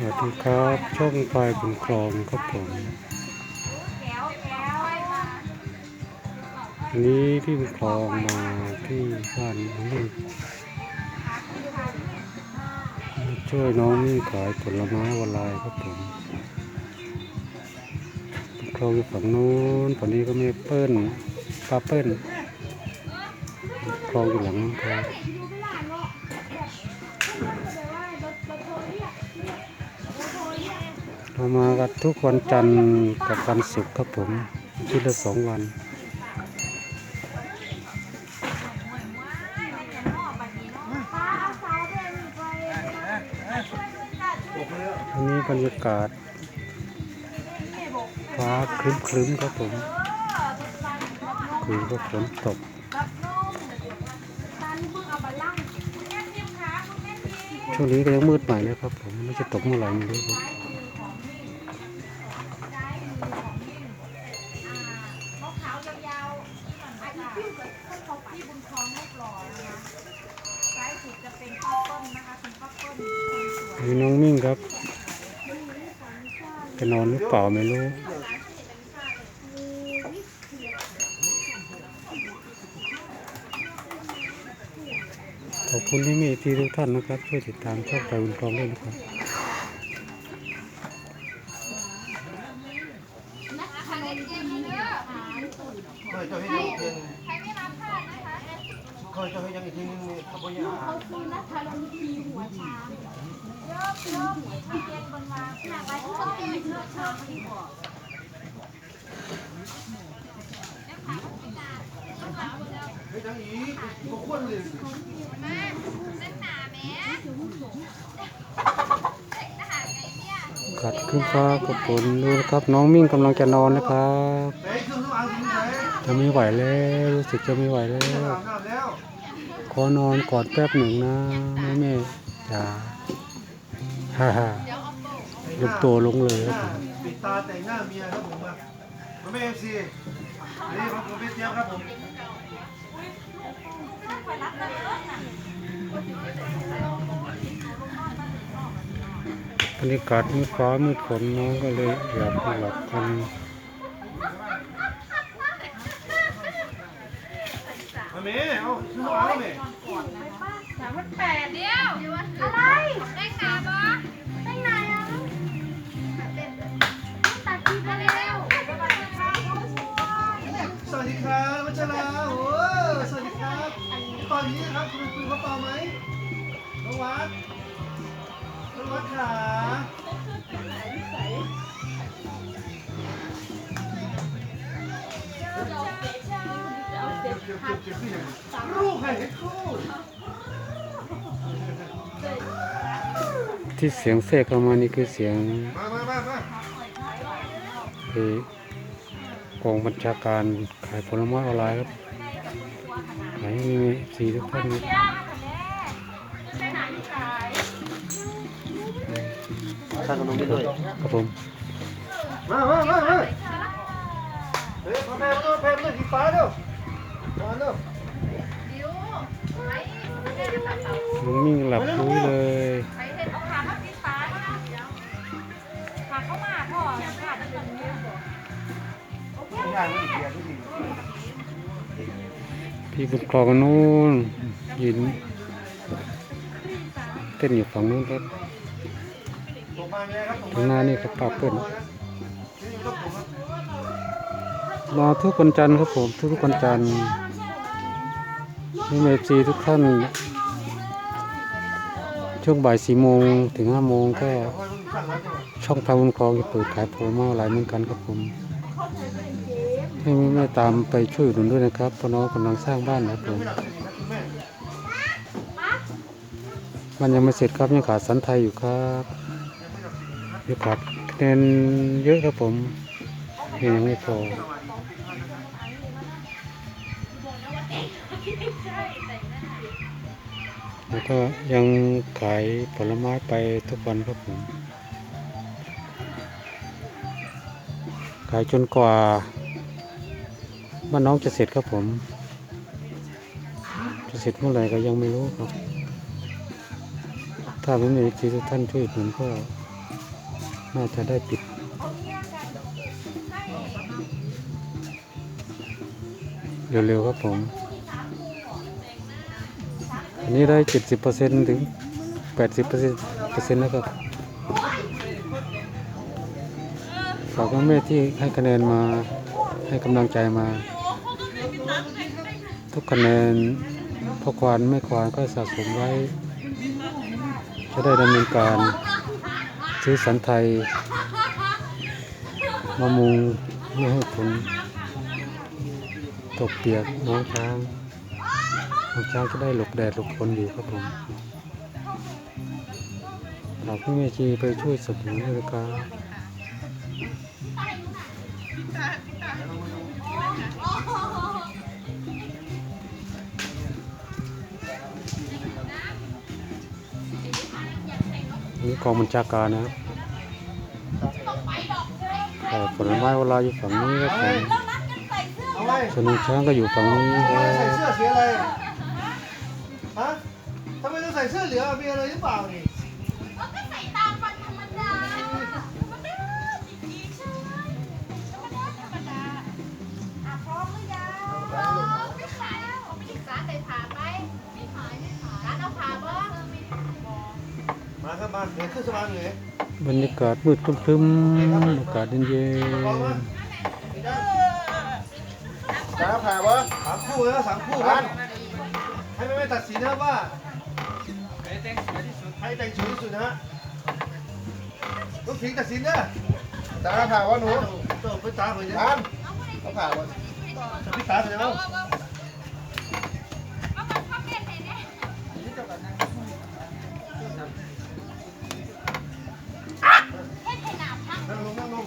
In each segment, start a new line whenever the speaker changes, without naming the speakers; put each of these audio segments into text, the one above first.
สวัสดีครับช่องไฟบุญคลองครับผมวันนี้ที่บุญคลองมาที่บ้านน้องมิ่งมาช่วยน้องมิ่งขายผลไม้ออนไลน์ครับผมบุญคลองอยู่ฝั่งนู้นฝั่งนี้ก็ม่เปิ้ลป้าเปิ้ลคลองอยู่หลังน้ำครับ เรามากันทุกวันจันทร์กับวันศุกร์ครับผมที่ละสองวันวันนี้บรรยากาศ ฟ้าครึ้มครึ้มๆครับผมคือก็ฝนตกช่วงนี้ก็ยังมืดใหม่เลยครับผมไม่จะตกเมื่อไหร่ไม่รู้ ครับ
ที่บุญคลองรูปหล่อนะคะซ้ายสุดจะเป็นป้าเปิ้ลนะคะเป็นป้าเปิ้ลคนสวย
มีน้องมิ่งครับจะนอนหรือเปล่าไม่รู้ขอบคุณที่มีที่ทุกท่านนะครับ ช่วยติดตามช่องไปบุญคองด้วยนะครับ
เคยจะให้ยังอีกทีนึงเคยจะให้ยังอีกทีนึงนี่ขบวนยา
เขาซื้อนะทารุณทีหัวช้างเริ่มเริ่มหัวช้างเย็นบนมาหนักไปทุกปีหัวช้างที่บอก
เฮ้ยยังอีกก็ควรเลย
กัดขึ้นฟ้ากับฝนดูนะครับ น้องมิ่งกำลังจะนอนนะครับจะไม่ไหวแล้วรู้สึกจะไม่ไหวแล้วขอนอนกอดแป๊บหนึ่งนะแม่แม่จ๋าฮ่าฮ่า ลุกตัวลงเลยครับผม
ปิดตาแต่งหน้าเมียครับผมอะผมเป็นเอฟซีนี่ครับผมเป็นเจี๊ยบครับผม
บรรยากาศมืดฟ้ามืดฝนน้องก็เลยอยากหลับกัน
มาเมย์เอาเครื่องสำอางมาเมย์
สามพันแปดเดียวอะไร ที่เสี
ยงเสกเข้ามานี่คือเสียง
มามามามา
เอ่อกองบัญชาการขายผลไม้ออนไลน์ครับขายให้มีสีทุกท่านนะ
ทานขนมไปด้วย
ครับผม
มามามามาเฮ้ยพ่อแม่มาด้วยแพมด้วยสีฟ้าเร็ว มาเร็ว
น้องมิ่งหลับลุยเลย
ไปเห็นเอาขามาปิดตาขาเข้ามาพ่อขาจะเป็นเงี้ย
ไม่ได้ไม่เสีย
พี่บุญครองนู้นยืนเต้นอยู่ฝั่งนู้นครับ
ส่งมางครับส่ง
ข้างหน้านี่ครับปาเปิ้ล
นี่อยู่กับผมครับ
มาทุกวันจันทร์ครับผมทุกๆวันจันทร์ นี่เอฟซีทุกท่าน ช่วงบ่ายสี่โมงถึงห้าโมงก็
เดี๋ยวค่
ช่องพาวุนคลองเปิดขายผลไม้ออนไลน์เหมือนกันครับผมให้แม่ตามไปช่วยดหนุนด้วยนะครับพราะน้องกำลังสร้างบ้านนะครับผม
มัน
ยังไม่เสร็จครับยังขาดสันไทยอยู่ครับยังขาดคะแนนเยอะครับผมยังไม่พอ แล้วก็ยังขายผลไม้ไปทุกวันครับผม ขายจนกว่าบ้านน้องจะเสร็จครับผม จะเสร็จเมื่อไหร่ก็ยังไม่รู้ครับ ถ้าไม่มีที่ทุกท่านช่วยผมก็น่าจะได้ปิดเร็วๆครับผม อันนี้ได้เจ็ดสิบเปอร์เซ็นต์ถึงแปดสิบเปอร์เซ็นต์เปอร์เซ็นต์แล้วครับฝากแม่ที่ให้คะแนนมาให้กำลังใจมา ทุกคะแนนพ่อควานแม่ควานก็สะสมไว้ จะได้ดำเนินการซื้อสันไทยมามุงไม่ให้ฝนตกเปียกน้องช้าง น้องช้างจะได้หลบแดดหลบฝนอยู่ครับผมฝากพี่เมจีไปช่วยสนับสนุนด้วยนะครับนี่กองบัญชาการนะครับแต่ผลไม้เวลาอยู่ฝั่งนี้ครับผม
เอาไว้
ส่วนน้องช้างก็อยู่ฝั่งนี้ค
ทำไม
รั
ใส่
บ
ทำไมต้องใส่เสื้อเหลือมีอะไรหรือเปล่านี่
ก็ใส่ตามวันธรรมดาธรรมดาจริงๆใช่ธรรมดาธรรมดาอะพร้อมหรือยังพร้อมไม่ขายแล้วไม่ได้สาใส่ผ่าไหมไม่ขายไม่ขายร้านเอาผ่าบ่ไม่ขายบ่
มาครับมาเดี๋ยวขึ้นสะพานเลย
บรรยากาศมืดครึ้มๆอากาศเย็น
พร้อมไหม
จ้าผ่าวะ
สามคู่นะสามคู่ครับให้แม่ๆตัดสินนะครับว่า แต่งสวยที่สุดใครแต่งสวยที่สุดนะฮะลูกทิ้งตัดสินเด้อ
จ้าผ่าวะหนู
ต้องไปตาไปเนี่ย
อ่านเขาผ่าวะ
พี่ตาไปแล้วนั่งลงนั่งลง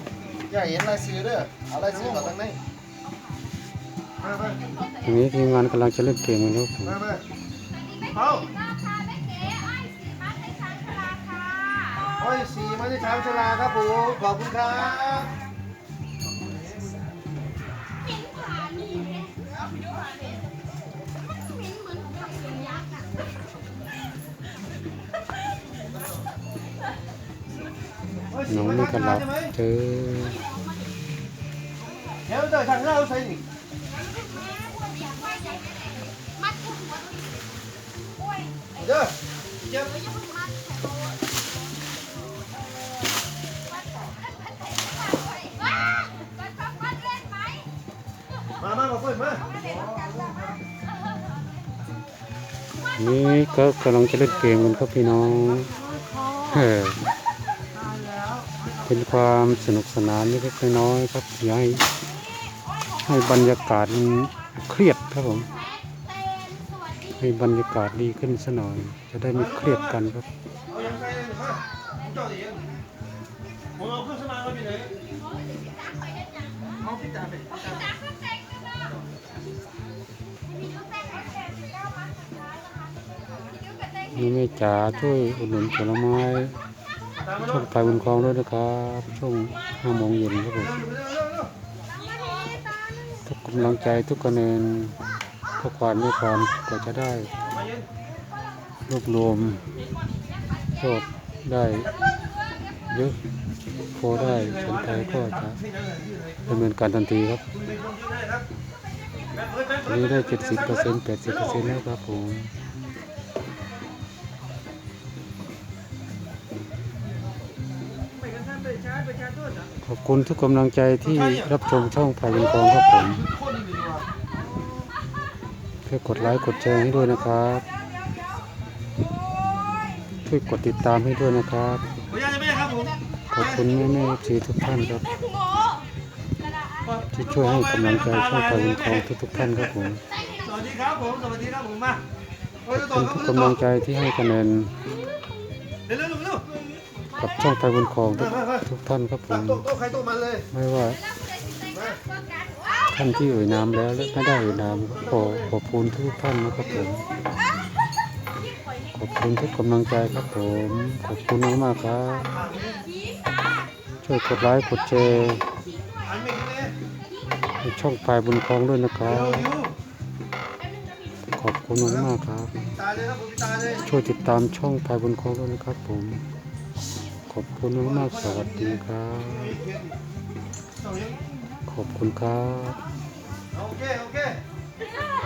อย่าเห็นลายซื้อเด้อเอาลายซื้อมาตั้งไหน
มามา
ๆทีนี้ทีมงานกำลังจะเล่นเกมกันครับผม
มามาเอา อ้อยสีมาที่ช้างชลาครับผมขอบคุณครับอ้อยสี
น้อง
มา
นี่ก็
ช
ห
ลา
ลับ
ใช่ไหม
เจอ
เดี๋ยวเดี๋ยวช้างชลาเอาใส่นี่เด้อเจ็บ นี่
ก็กำลังจะเล่นเกมกันครับพี่น้อง เป็นความสนุกสนานเล็กน้อยครับอย่าให้ให้บรรยากาศเครียดครับผม ให้บรรยากาศดีขึ้นสักหน่อย จะได้ไม่เครียดกันครับ
เอายังไงเลยมาผมจอดเองผมเอาเครื่องสมางมาพี่ไหนเอาพี่ตาไป
นี่แม่จ๋าช่วยอุดหนุนผลไม้ช่าะองไฟบนคลองด้วยนะครับช่วงห้าโมงเย็นครับผมทุกกำลังใจทุกคะแนนทุกความไม่ความก็จะได้รวบรวมโชคได้เยอะโพได้สนใจก็จะดำเนินการทันทีครับ
ที่ได้เฮ้ยแป๊บ
อันนี้ได้เจ็ดสิบเปอร์เซ็นต์แปดสิบเปอร์เซ็นต์แล้วครับผม อบคุณทุกกำลังใจที่รับชมช่องไฟบนคลองครับผม
คนดีดีว่ะ
ช่วยกดไลค์กดแชร์ให้ด้วยนะครับช่วยกดติดตามให้ด้วยนะครับ
ขออนุญาตไม่ได้ครับผม
ขอบคุณแม่แม่สีทุกท่านครับที่ช่วยให้กำลังใจช่องไฟบนคลองทุกๆท่านครับผม
สวัสดีครับผมสวัสดีครับผมมาโอ้ย
ข
ต่
อ
อบ
คุณ
ครับ
ทุกกำลังใจที่ให้คะแนน กับช่องไฟบนคลองทุกทุกท่านครับผม
โต๊ะใครโต๊ะมันเลย
ไม่ว่าท่านที่เอ่นามแล้วและไม่ได้เอ่ยนามขอขอบคุณทุกท่านนะครับผม ขอบคุณทุกกำลังใจครับผม ขอบคุณมากๆครับ ช่วยกดไลค์กดแชร์
อันไม่กินเลย
ให้ช่องไฟบนคลองด้วยนะครั
เร็ว
บขอบคุณมากๆครับ
ตาเลยครับผมตาเลย
ช่วยติดตามช่องไฟบนคลองด้วยนะครับผม ขอบคุณมากๆสวัสดีครับ ขอบคุณครับ
โอเคโอเค